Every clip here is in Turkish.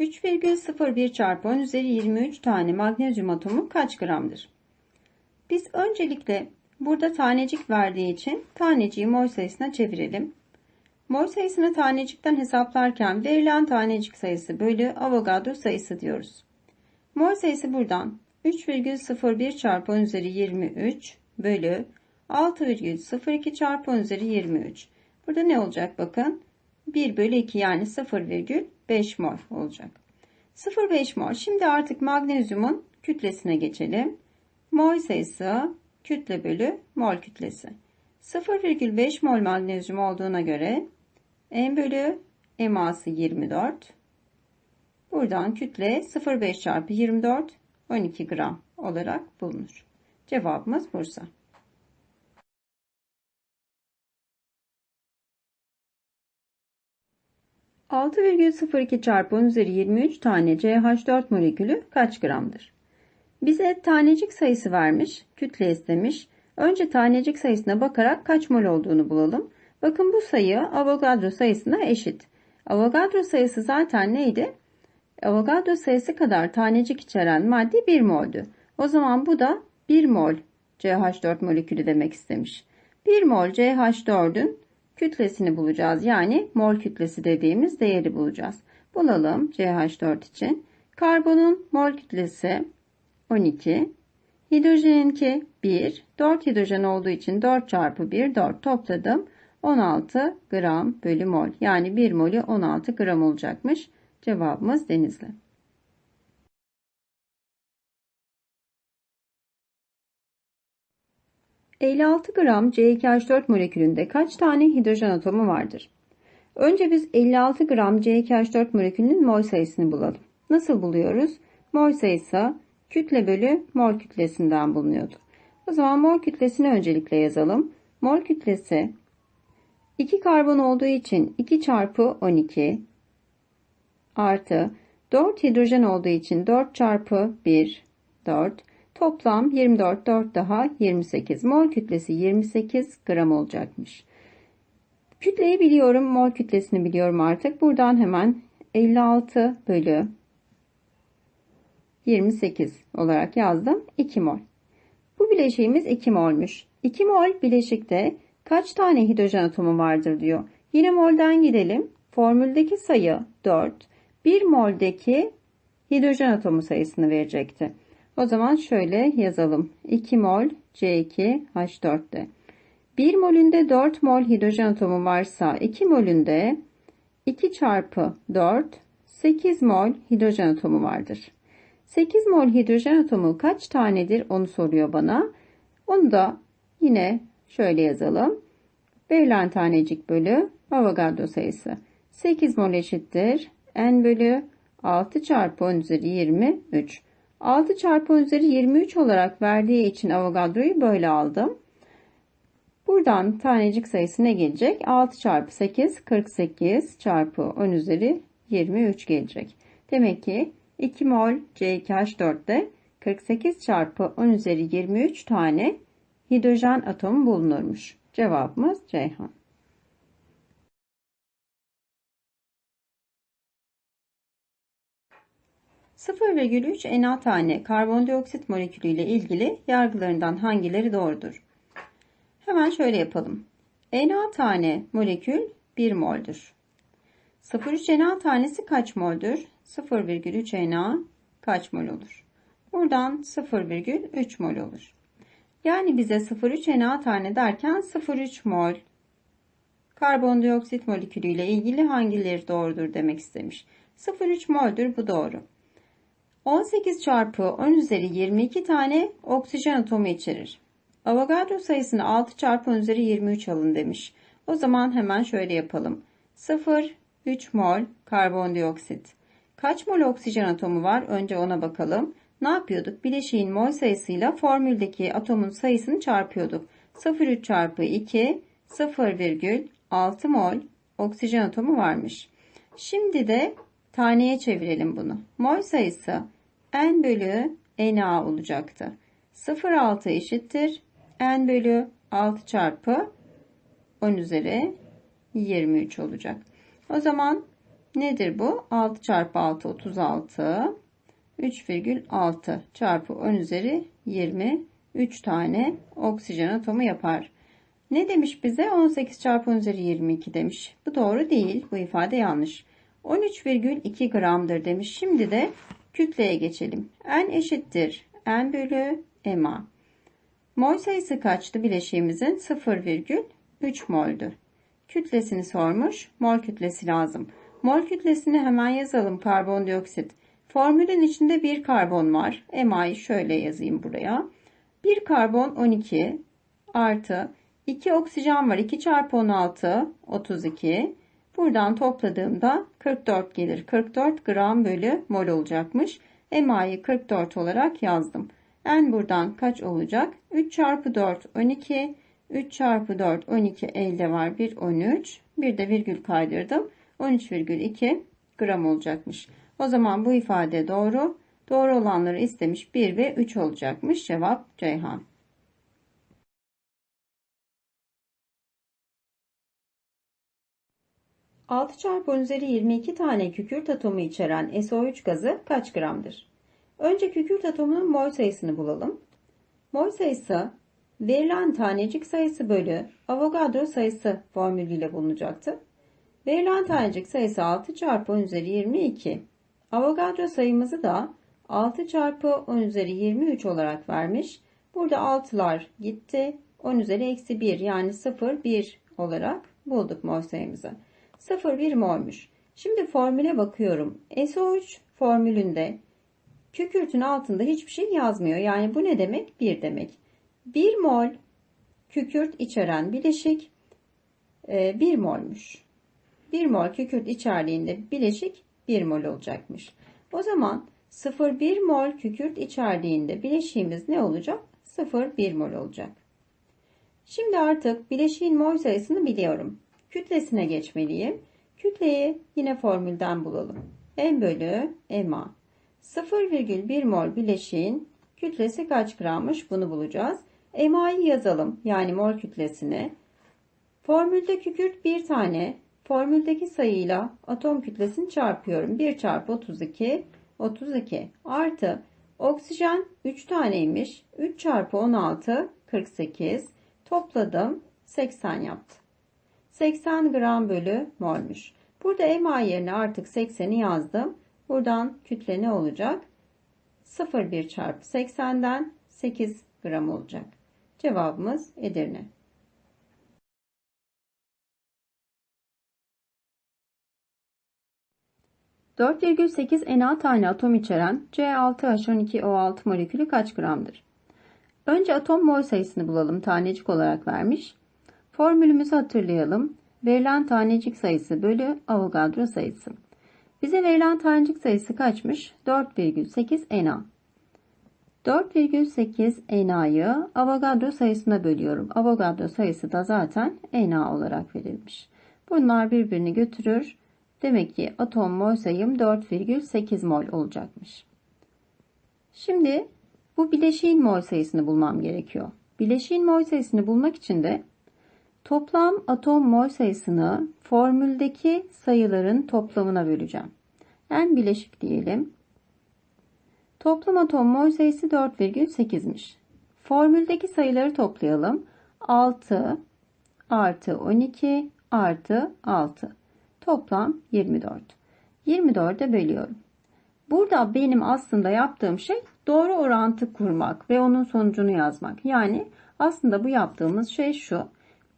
3,01 çarpı 10 üzeri 23 tane magnezyum atomu kaç gramdır? Biz öncelikle burada tanecik verdiği için taneciği mol sayısına çevirelim. Mol sayısını tanecikten hesaplarken verilen tanecik sayısı bölü Avogadro sayısı diyoruz. Mol sayısı buradan 3,01 çarpı 10 üzeri 23 bölü 6,02 çarpı 10 üzeri 23. Burada ne olacak bakın? 1 bölü 2 yani 0,5 mol olacak. 0,5 mol. Şimdi artık magnezyumun kütlesine geçelim. Mol sayısı kütle bölü mol kütlesi. 0,5 mol magnezyum olduğuna göre M bölü eması 24. Buradan kütle 0,5 çarpı 24 12 gram olarak bulunur. Cevabımız Bursa. 6,02 çarpı 10 üzeri 23 tane CH4 molekülü kaç gramdır? Bize tanecik sayısı vermiş, kütle istemiş. Önce tanecik sayısına bakarak kaç mol olduğunu bulalım. Bakın bu sayı Avogadro sayısına eşit. Avogadro sayısı zaten neydi? Avogadro sayısı kadar tanecik içeren madde 1 moldü. O zaman bu da 1 mol CH4 molekülü demek istemiş. 1 mol CH4'ün kütlesini bulacağız. Yani mol kütlesi dediğimiz değeri bulacağız. Bulalım CH4 için. Karbonun mol kütlesi 12. Hidrojeninki 1. 4 hidrojen olduğu için 4 çarpı 1 4 topladım. 16 gram bölü mol. Yani 1 molü 16 gram olacakmış. Cevabımız Denizli. 56 gram C2H4 molekülünde kaç tane hidrojen atomu vardır? Önce biz 56 gram C2H4 molekülünün mol sayısını bulalım. Nasıl buluyoruz? Mol sayısı kütle bölü mol kütlesinden bulunuyordu. O zaman mol kütlesini öncelikle yazalım. Mol kütlesi 2 karbon olduğu için 2 çarpı 12 artı 4 hidrojen olduğu için 4 çarpı 1 4 Toplam 24 4 daha 28. Mol kütlesi 28 gram olacakmış. Kütleyi biliyorum. Mol kütlesini biliyorum artık. Buradan hemen 56 bölü 28 olarak yazdım. 2 mol. Bu bileşiğimiz 2 molmuş. 2 mol bileşikte kaç tane hidrojen atomu vardır diyor. Yine molden gidelim. Formüldeki sayı 4. 1 moldeki hidrojen atomu sayısını verecekti. O zaman şöyle yazalım. 2 mol C2H4'te. 1 molünde 4 mol hidrojen atomu varsa 2 molünde 2 çarpı 4 8 mol hidrojen atomu vardır. 8 mol hidrojen atomu kaç tanedir onu soruyor bana. Onu da yine şöyle yazalım. Verilen tanecik bölü Avogadro sayısı. 8 mol eşittir. N bölü 6 çarpı 10 üzeri 23. 6 çarpı 10 üzeri 23 olarak verdiği için Avogadro'yu böyle aldım. Buradan tanecik sayısı ne gelecek? 6 çarpı 8 48 çarpı 10 üzeri 23 gelecek. Demek ki 2 mol C2H4'te 48 çarpı 10 üzeri 23 tane hidrojen atomu bulunurmuş. Cevabımız Ceyhan. 0,3 Na tane karbondioksit molekülü ile ilgili yargılarından hangileri doğrudur? Hemen şöyle yapalım. Na tane molekül 1 mol'dur. 0,3 Na tanesi kaç mol'dur? 0,3 Na kaç mol olur? Buradan 0,3 mol olur. Yani bize 0,3 Na tane derken 0,3 mol karbondioksit molekülü ile ilgili hangileri doğrudur demek istemiş. 0,3 mol'dur bu doğru. 18 çarpı 10 üzeri 22 tane oksijen atomu içerir. Avogadro sayısını 6 çarpı 10 üzeri 23 alın demiş. O zaman hemen şöyle yapalım. 0, 3 mol karbondioksit. Kaç mol oksijen atomu var? Önce ona bakalım. Ne yapıyorduk? Bileşiğin mol sayısıyla formüldeki atomun sayısını çarpıyorduk. 0,3 çarpı 2 0,6 mol oksijen atomu varmış. Şimdi de taneye çevirelim bunu. Mol sayısı n bölü na olacaktı. 0,6 eşittir. n bölü 6 çarpı 10 üzeri 23 olacak. O zaman Nedir bu? 6 çarpı 6 36. 3,6 çarpı 10 üzeri 20. 3 tane oksijen atomu yapar. Ne demiş bize? 18 çarpı 10 üzeri 22 demiş. Bu doğru değil. Bu ifade yanlış. 13,2 gramdır demiş. Şimdi de kütleye geçelim. N eşittir. N bölü MA. Mol sayısı kaçtı bileşiğimizin? 0,3 moldü. Kütlesini sormuş. Mol kütlesi lazım. Mol kütlesini hemen yazalım. Karbondioksit. Formülün içinde bir karbon var. MA'yı şöyle yazayım buraya. Bir karbon 12 artı 2 oksijen var. 2 çarpı 16 32. Buradan topladığımda 44 gelir. 44 gram bölü mol olacakmış. MA'yı 44 olarak yazdım. N buradan kaç olacak? 3 çarpı 4 12. 3 çarpı 4 12 elde var. 1 13. Bir de virgül kaydırdım. 13,2 gram olacakmış. O zaman bu ifade doğru. Doğru olanları istemiş 1 ve 3 olacakmış. Cevap Ceyhan. Altı çarpı 10 üzeri 22 tane kükürt atomu içeren SO3 gazı kaç gramdır? Önce kükürt atomunun mol sayısını bulalım. Mol sayısı verilen tanecik sayısı bölü Avogadro sayısı formülüyle bulunacaktı. Verilen tanecik sayısı 6 çarpı 10 üzeri 22. Avogadro sayımızı da 6 çarpı 10 üzeri 23 olarak vermiş. Burada 6'lar gitti. 10 üzeri eksi 1 yani 0, 1 olarak bulduk mol sayımızı. 0, 1 molmuş. Şimdi formüle bakıyorum. SO3 formülünde kükürtün altında hiçbir şey yazmıyor. Yani bu ne demek? 1 demek. 1 mol kükürt içeren bileşik 1 molmuş. 1 mol kükürt içerdiğinde bileşik 1 mol olacakmış. O zaman 0,1 mol kükürt içerdiğinde bileşiğimiz ne olacak? 0,1 mol olacak. Şimdi artık bileşiğin mol sayısını biliyorum. Kütlesine geçmeliyim. Kütleyi yine formülden bulalım. M bölü MA. 0,1 mol bileşiğin kütlesi kaç grammış bunu bulacağız. MA'yı yazalım yani mol kütlesini. Formülde kükürt bir tane. Formüldeki sayıyla atom kütlesini çarpıyorum. 1 çarpı 32 32 artı oksijen 3 taneymiş. 3 çarpı 16 48 topladım 80 yaptı. 80 gram bölü molmuş. Burada MA yerine artık 80'i yazdım. Buradan kütle ne olacak? 0,1 çarpı 80'den 8 gram olacak. Cevabımız Edirne. 4,8 Na tane atom içeren C6H12O6 molekülü kaç gramdır? Önce atom mol sayısını bulalım. Tanecik olarak vermiş. Formülümüzü hatırlayalım. Verilen tanecik sayısı bölü Avogadro sayısı. Bize verilen tanecik sayısı kaçmış? 4,8 Na. 4,8 Na'yı Avogadro sayısına bölüyorum. Avogadro sayısı da zaten Na olarak verilmiş. Bunlar birbirini götürür. Demek ki atom mol sayım 4,8 mol olacakmış. Şimdi bu bileşiğin mol sayısını bulmam gerekiyor. Bileşiğin mol sayısını bulmak için de toplam atom mol sayısını formüldeki sayıların toplamına böleceğim. En bileşik diyelim. Toplam atom mol sayısı 4,8'miş. Formüldeki sayıları toplayalım. 6 artı 12 artı 6. Toplam 24. 24'e bölüyorum. Burada benim aslında yaptığım şey doğru orantı kurmak ve onun sonucunu yazmak. Yani aslında bu yaptığımız şey şu.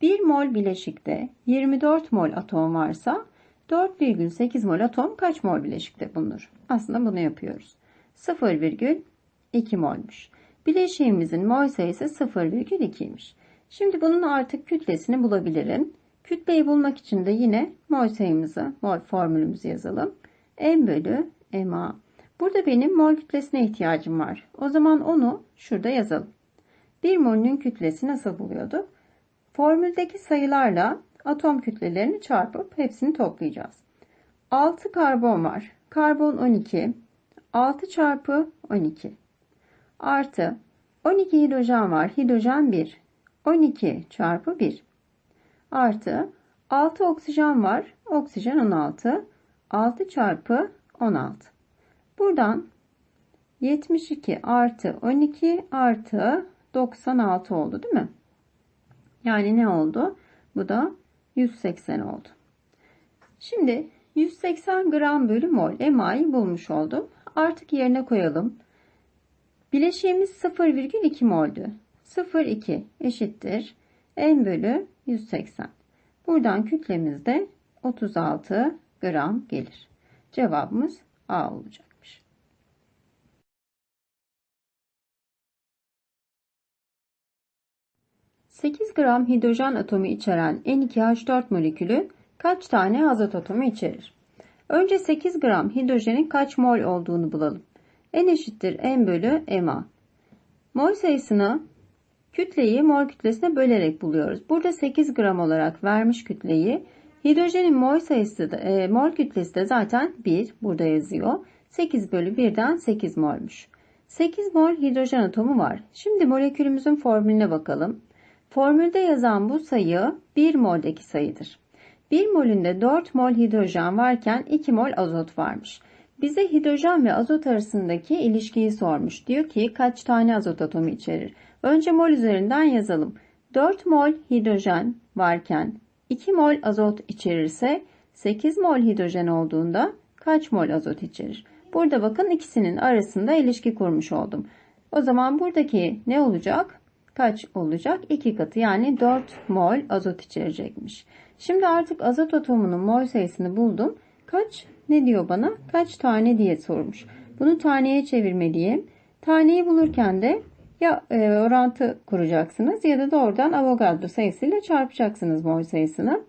1 mol bileşikte 24 mol atom varsa 4,8 mol atom kaç mol bileşikte bulunur? Aslında bunu yapıyoruz. 0,2 molmuş. Bileşiğimizin mol sayısı 0,2'ymiş. Şimdi bunun artık kütlesini bulabilirim. Kütleyi bulmak için de yine mol sayımızı, mol formülümüzü yazalım. M bölü MA. Burada benim mol kütlesine ihtiyacım var. O zaman onu şurada yazalım. Bir molünün kütlesi nasıl buluyorduk? Formüldeki sayılarla atom kütlelerini çarpıp hepsini toplayacağız. 6 karbon var. Karbon 12. 6 çarpı 12. Artı 12 hidrojen var. Hidrojen 1. 12 çarpı 1 artı 6 oksijen var. Oksijen 16. 6 çarpı 16. Buradan 72 artı 12 artı 96 oldu değil mi? Yani ne oldu? Bu da 180 oldu. Şimdi 180 gram bölü mol EMA'yı bulmuş oldum. Artık yerine koyalım. Bileşiğimiz 0,2 moldü. 0,2 eşittir. N bölü 180. Buradan kütlemiz de 36 gram gelir. Cevabımız A olacakmış. ...8 gram hidrojen atomu içeren N2H4 molekülü kaç tane azot atomu içerir? Önce 8 gram hidrojenin kaç mol olduğunu bulalım. N eşittir N bölü MA. Mol sayısını kütleyi mol kütlesine bölerek buluyoruz. Burada 8 gram olarak vermiş kütleyi. Hidrojenin mol sayısı da, e, mol kütlesi de zaten 1. Burada yazıyor. 8 bölü 1'den 8 molmuş. 8 mol hidrojen atomu var. Şimdi molekülümüzün formülüne bakalım. Formülde yazan bu sayı 1 moldeki sayıdır. 1 molünde 4 mol hidrojen varken 2 mol azot varmış. Bize hidrojen ve azot arasındaki ilişkiyi sormuş. Diyor ki kaç tane azot atomu içerir? Önce mol üzerinden yazalım. 4 mol hidrojen varken 2 mol azot içerirse 8 mol hidrojen olduğunda kaç mol azot içerir? Burada bakın ikisinin arasında ilişki kurmuş oldum. O zaman buradaki ne olacak? Kaç olacak? 2 katı yani 4 mol azot içerecekmiş. Şimdi artık azot atomunun mol sayısını buldum. Kaç? Ne diyor bana? Kaç tane diye sormuş. Bunu taneye çevirmeliyim. Taneyi bulurken de ya e, orantı kuracaksınız ya da doğrudan Avogadro sayısıyla çarpacaksınız mol sayısını.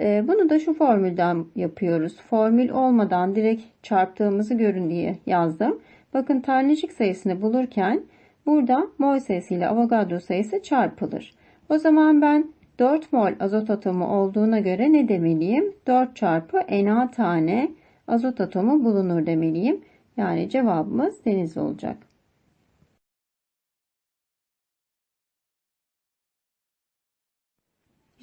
E, bunu da şu formülden yapıyoruz. Formül olmadan direkt çarptığımızı görün diye yazdım. Bakın tanecik sayısını bulurken burada mol sayısıyla Avogadro sayısı çarpılır. O zaman ben 4 mol azot atomu olduğuna göre ne demeliyim? 4 çarpı Na tane azot atomu bulunur demeliyim. Yani cevabımız deniz olacak.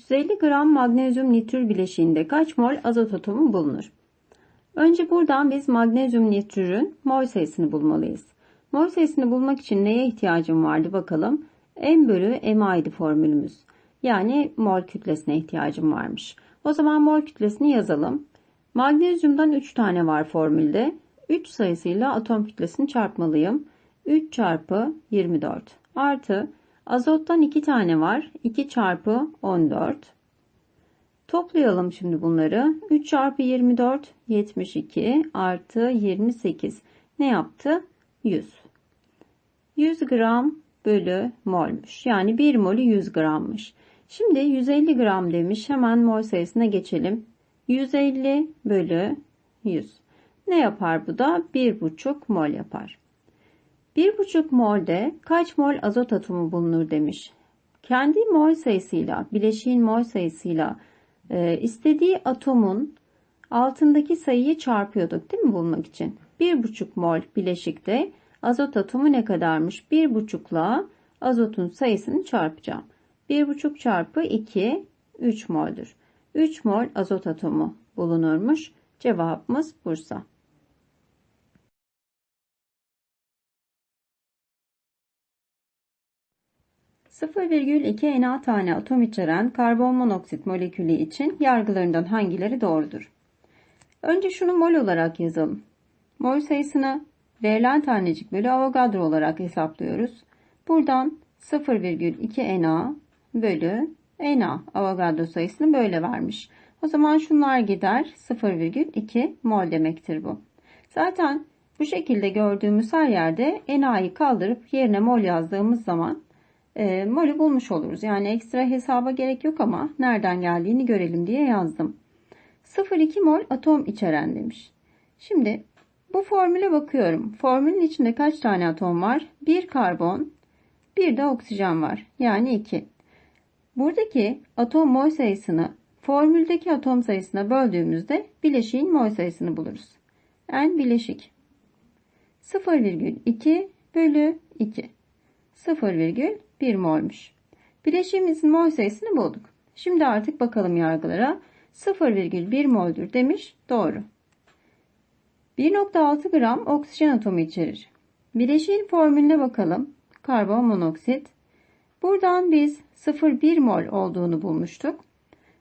...150 gram magnezyum nitrür bileşiğinde kaç mol azot atomu bulunur? Önce buradan biz magnezyum nitrürün mol sayısını bulmalıyız. Mol sayısını bulmak için neye ihtiyacım vardı bakalım. M bölü MA'ydı formülümüz. Yani mol kütlesine ihtiyacım varmış. O zaman mol kütlesini yazalım. Magnezyumdan 3 tane var formülde. 3 sayısıyla atom kütlesini çarpmalıyım. 3 çarpı 24 artı azottan 2 tane var. 2 çarpı 14. Toplayalım şimdi bunları. 3 çarpı 24 72 artı 28 ne yaptı? 100. 100 gram bölü molmuş. Yani 1 molü 100 grammış. Şimdi 150 gram demiş. Hemen mol sayısına geçelim. 150 bölü 100. Ne yapar bu da? 1,5 mol yapar. 1,5 molde kaç mol azot atomu bulunur demiş. Kendi mol sayısıyla, bileşiğin mol sayısıyla e, istediği atomun altındaki sayıyı çarpıyorduk değil mi bulmak için? 1,5 mol bileşikte azot atomu ne kadarmış? 1,5 ile azotun sayısını çarpacağım. 1,5 çarpı 2 3 mol'dür. 3 mol azot atomu bulunurmuş. Cevabımız Bursa. ...0,2 Na tane atom içeren karbon monoksit molekülü için yargılarından hangileri doğrudur? Önce şunu mol olarak yazalım. Mol sayısını verilen tanecik bölü Avogadro olarak hesaplıyoruz. Buradan 0,2 Na bölü Na Avogadro sayısını böyle vermiş. O zaman şunlar gider 0,2 mol demektir bu. Zaten bu şekilde gördüğümüz her yerde Na'yı kaldırıp yerine mol yazdığımız zaman e, molü bulmuş oluruz. Yani ekstra hesaba gerek yok ama nereden geldiğini görelim diye yazdım. 0,2 mol atom içeren demiş. Şimdi bu formüle bakıyorum. Formülün içinde kaç tane atom var? Bir karbon, bir de oksijen var. Yani 2. Buradaki atom mol sayısını formüldeki atom sayısına böldüğümüzde bileşiğin mol sayısını buluruz. N bileşik 0,2 bölü 2 0,1 molmuş. Bileşiğimizin mol sayısını bulduk. Şimdi artık bakalım yargılara. 0,1 moldür demiş. Doğru. 1.6 gram oksijen atomu içerir. Bileşiğin formülüne bakalım. Karbon monoksit. Buradan biz 0,1 mol olduğunu bulmuştuk.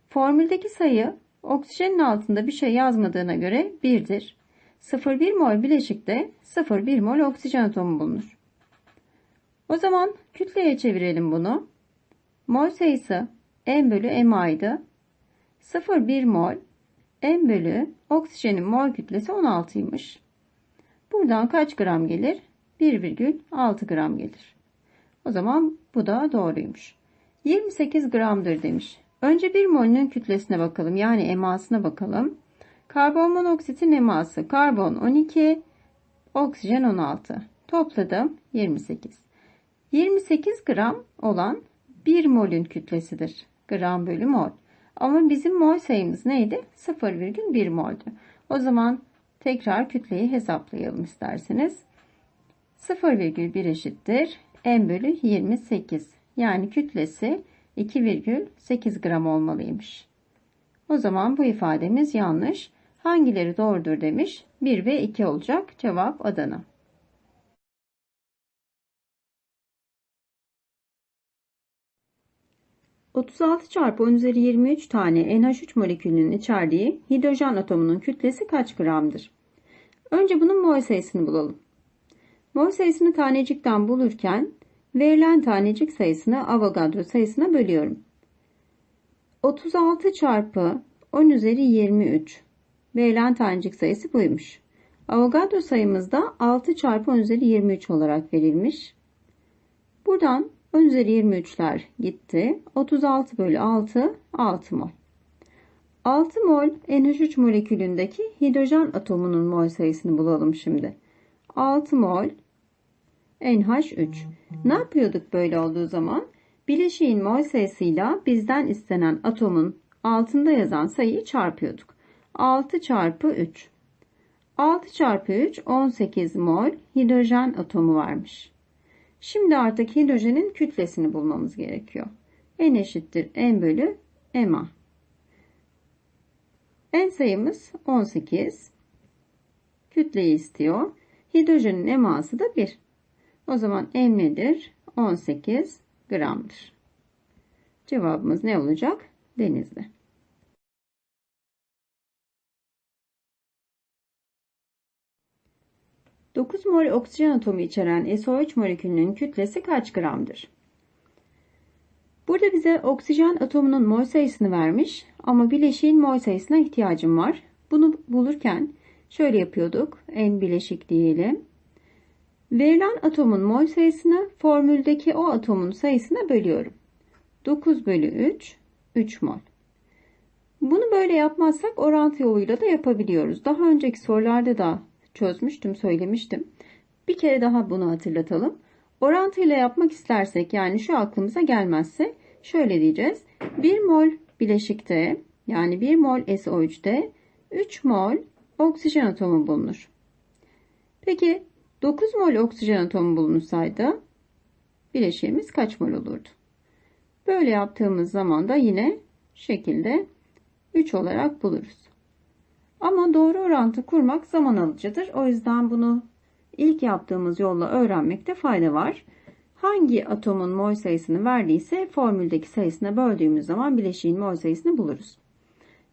Formüldeki sayı oksijenin altında bir şey yazmadığına göre 1'dir. 0,1 mol bileşikte 0,1 mol oksijen atomu bulunur. O zaman kütleye çevirelim bunu. Mol sayısı M bölü MA'ydı. 0,1 mol M bölü oksijenin mol kütlesi 16'ymış. Buradan kaç gram gelir? 1,6 gram gelir. O zaman bu da doğruymuş. 28 gramdır demiş. Önce bir molünün kütlesine bakalım. Yani emasına bakalım. Karbon monoksitin eması karbon 12, oksijen 16. Topladım 28. 28 gram olan 1 molün kütlesidir. Gram bölü mol. Ama bizim mol sayımız neydi? 0,1 moldu. O zaman tekrar kütleyi hesaplayalım isterseniz. 0,1 eşittir. M bölü 28. Yani kütlesi 2,8 gram olmalıymış. O zaman bu ifademiz yanlış. Hangileri doğrudur demiş. 1 ve 2 olacak. Cevap Adana. ...36 çarpı 10 üzeri 23 tane NH3 molekülünün içerdiği hidrojen atomunun kütlesi kaç gramdır? Önce bunun mol sayısını bulalım. Mol sayısını tanecikten bulurken verilen tanecik sayısını Avogadro sayısına bölüyorum. 36 çarpı 10 üzeri 23 verilen tanecik sayısı buymuş. Avogadro sayımızda 6 çarpı 10 üzeri 23 olarak verilmiş. Buradan 10 üzeri 23'ler gitti. 36 bölü 6 6 mol. 6 mol NH3 molekülündeki hidrojen atomunun mol sayısını bulalım şimdi. 6 mol NH3. Ne yapıyorduk böyle olduğu zaman? Bileşiğin mol sayısıyla bizden istenen atomun altında yazan sayıyı çarpıyorduk. 6 çarpı 3. 6 çarpı 3 18 mol hidrojen atomu varmış. Şimdi artık hidrojenin kütlesini bulmamız gerekiyor. N eşittir N bölü MA. N sayımız 18. Kütleyi istiyor. Hidrojenin eması da 1. O zaman M nedir? 18 gramdır. Cevabımız ne olacak? Denizli. Dokuz mol oksijen atomu içeren SO3 molekülünün kütlesi kaç gramdır? Burada bize oksijen atomunun mol sayısını vermiş ama bileşiğin mol sayısına ihtiyacım var. Bunu bulurken şöyle yapıyorduk. En bileşik diyelim. Verilen atomun mol sayısını formüldeki o atomun sayısına bölüyorum. 9 bölü 3, 3 mol. Bunu böyle yapmazsak orantı yoluyla da yapabiliyoruz. Daha önceki sorularda da çözmüştüm, söylemiştim. Bir kere daha bunu hatırlatalım. Orantıyla yapmak istersek yani şu aklımıza gelmezse şöyle diyeceğiz. 1 mol bileşikte yani 1 mol SO3'te 3 mol oksijen atomu bulunur. Peki 9 mol oksijen atomu bulunsaydı bileşiğimiz kaç mol olurdu? Böyle yaptığımız zaman da yine şekilde 3 olarak buluruz. Ama doğru orantı kurmak zaman alıcıdır. O yüzden bunu ilk yaptığımız yolla öğrenmekte fayda var. Hangi atomun mol sayısını verdiyse formüldeki sayısına böldüğümüz zaman bileşiğin mol sayısını buluruz.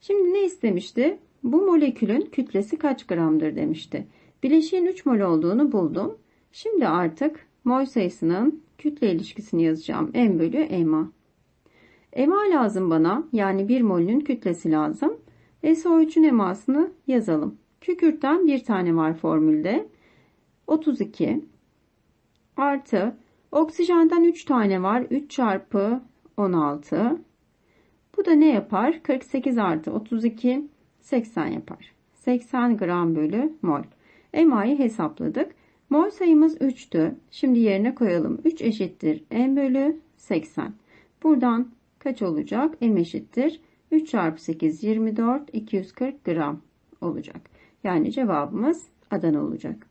Şimdi ne istemişti? Bu molekülün kütlesi kaç gramdır demişti. Bileşiğin 3 mol olduğunu buldum. Şimdi artık mol sayısının kütle ilişkisini yazacağım. M bölü MA. MA lazım bana. Yani 1 molünün kütlesi lazım. SO3'ün emasını yazalım. Kükürtten bir tane var formülde. 32 artı oksijenden 3 tane var. 3 çarpı 16. Bu da ne yapar? 48 artı 32 80 yapar. 80 gram bölü mol. MA'yı hesapladık. Mol sayımız 3'tü. Şimdi yerine koyalım. 3 eşittir M bölü 80. Buradan kaç olacak? M eşittir. 3 çarpı 8 24 240 gram olacak. Yani cevabımız Adana olacak.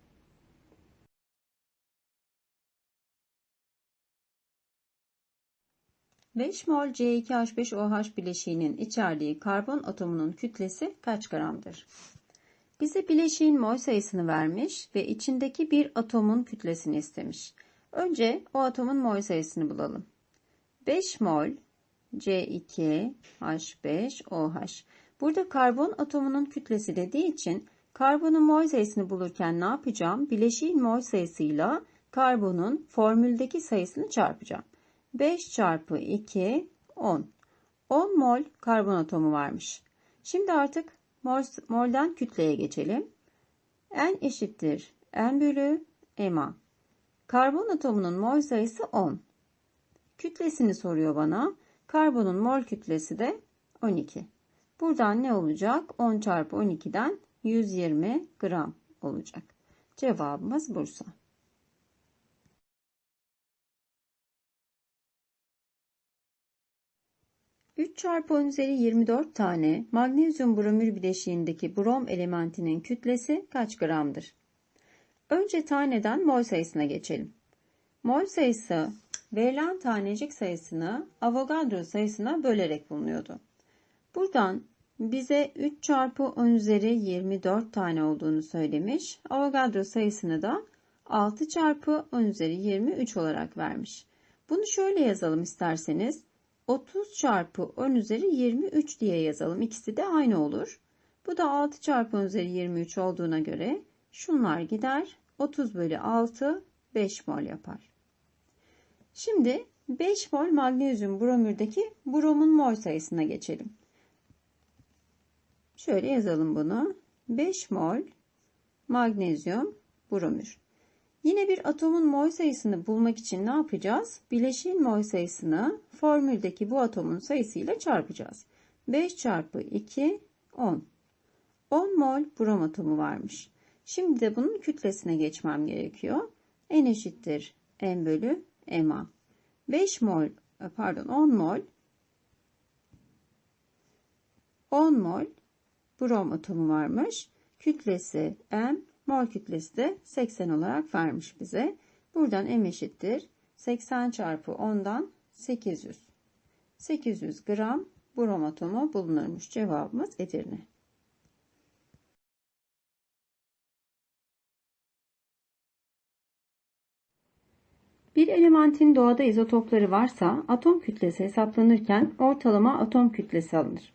Beş mol C2H5OH bileşiğinin içerdiği karbon atomunun kütlesi kaç gramdır? Bize bileşiğin mol sayısını vermiş ve içindeki bir atomun kütlesini istemiş. Önce o atomun mol sayısını bulalım. 5 mol C2H5OH. Burada karbon atomunun kütlesi dediği için karbonun mol sayısını bulurken ne yapacağım? Bileşiğin mol sayısıyla karbonun formüldeki sayısını çarpacağım. 5 çarpı 2 10. 10 mol karbon atomu varmış. Şimdi artık mol, molden kütleye geçelim. N eşittir N bölü MA. Karbon atomunun mol sayısı 10. Kütlesini soruyor bana. Karbonun mol kütlesi de 12. Buradan ne olacak? 10 çarpı 12'den 120 gram olacak. Cevabımız Bursa. 3 çarpı 10 üzeri 24 tane magnezyum bromür bileşiğindeki brom elementinin kütlesi kaç gramdır? Önce taneden mol sayısına geçelim. Mol sayısı verilen tanecik sayısını Avogadro sayısına bölerek bulunuyordu. Buradan bize 3 çarpı 10 üzeri 24 tane olduğunu söylemiş. Avogadro sayısını da 6 çarpı 10 üzeri 23 olarak vermiş. Bunu şöyle yazalım isterseniz. 30 çarpı 10 üzeri 23 diye yazalım. İkisi de aynı olur. Bu da 6 çarpı 10 üzeri 23 olduğuna göre şunlar gider. 30 bölü 6 5 mol yapar. Şimdi 5 mol magnezyum bromürdeki bromun mol sayısına geçelim. Şöyle yazalım bunu. 5 mol magnezyum bromür. Yine bir atomun mol sayısını bulmak için ne yapacağız? Bileşiğin mol sayısını formüldeki bu atomun sayısıyla çarpacağız. 5 çarpı 2 10. 10 mol brom atomu varmış. Şimdi de bunun kütlesine geçmem gerekiyor. N eşittir M bölü MA. 5 mol pardon 10 mol 10 mol brom atomu varmış. Kütlesi M Mol kütlesi de 80 olarak vermiş bize. Buradan M eşittir. 80 çarpı 10'dan 800. 800 gram brom atomu bulunurmuş. Cevabımız Edirne. Bir elementin doğada izotopları varsa atom kütlesi hesaplanırken ortalama atom kütlesi alınır.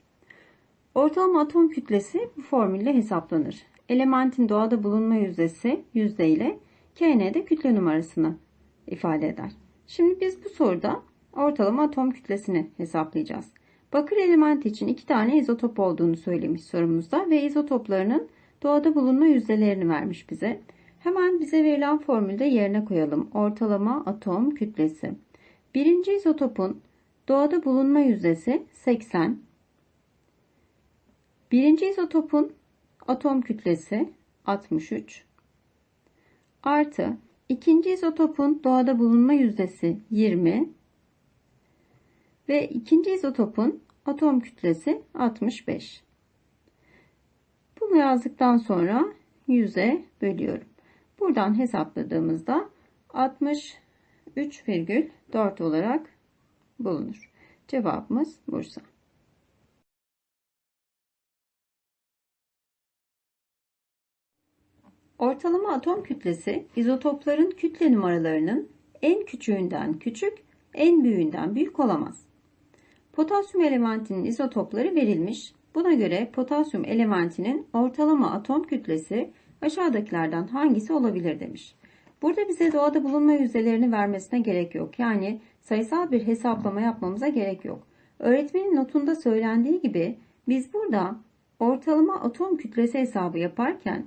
Ortalama atom kütlesi bu formülle hesaplanır elementin doğada bulunma yüzdesi yüzde ile KN'de kütle numarasını ifade eder. Şimdi biz bu soruda ortalama atom kütlesini hesaplayacağız. Bakır element için iki tane izotop olduğunu söylemiş sorumuzda ve izotoplarının doğada bulunma yüzdelerini vermiş bize. Hemen bize verilen formülde yerine koyalım. Ortalama atom kütlesi. Birinci izotopun doğada bulunma yüzdesi 80. Birinci izotopun atom kütlesi 63 artı ikinci izotopun doğada bulunma yüzdesi 20 ve ikinci izotopun atom kütlesi 65. Bunu yazdıktan sonra 100'e bölüyorum. Buradan hesapladığımızda 63,4 olarak bulunur. Cevabımız Bursa. Ortalama atom kütlesi izotopların kütle numaralarının en küçüğünden küçük, en büyüğünden büyük olamaz. Potasyum elementinin izotopları verilmiş. Buna göre potasyum elementinin ortalama atom kütlesi aşağıdakilerden hangisi olabilir demiş. Burada bize doğada bulunma yüzdelerini vermesine gerek yok. Yani sayısal bir hesaplama yapmamıza gerek yok. Öğretmenin notunda söylendiği gibi biz burada ortalama atom kütlesi hesabı yaparken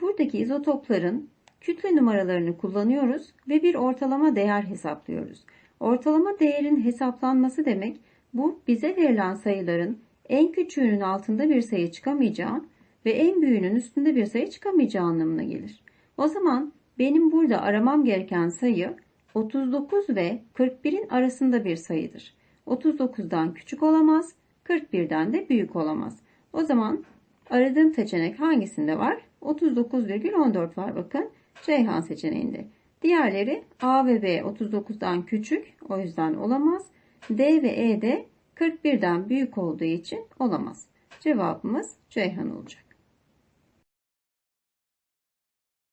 Buradaki izotopların kütle numaralarını kullanıyoruz ve bir ortalama değer hesaplıyoruz. Ortalama değerin hesaplanması demek bu bize verilen sayıların en küçüğünün altında bir sayı çıkamayacağı ve en büyüğünün üstünde bir sayı çıkamayacağı anlamına gelir. O zaman benim burada aramam gereken sayı 39 ve 41'in arasında bir sayıdır. 39'dan küçük olamaz, 41'den de büyük olamaz. O zaman aradığım seçenek hangisinde var? 39,14 var bakın. Ceyhan seçeneğinde. Diğerleri A ve B 39'dan küçük o yüzden olamaz. D ve E de 41'den büyük olduğu için olamaz. Cevabımız Ceyhan olacak.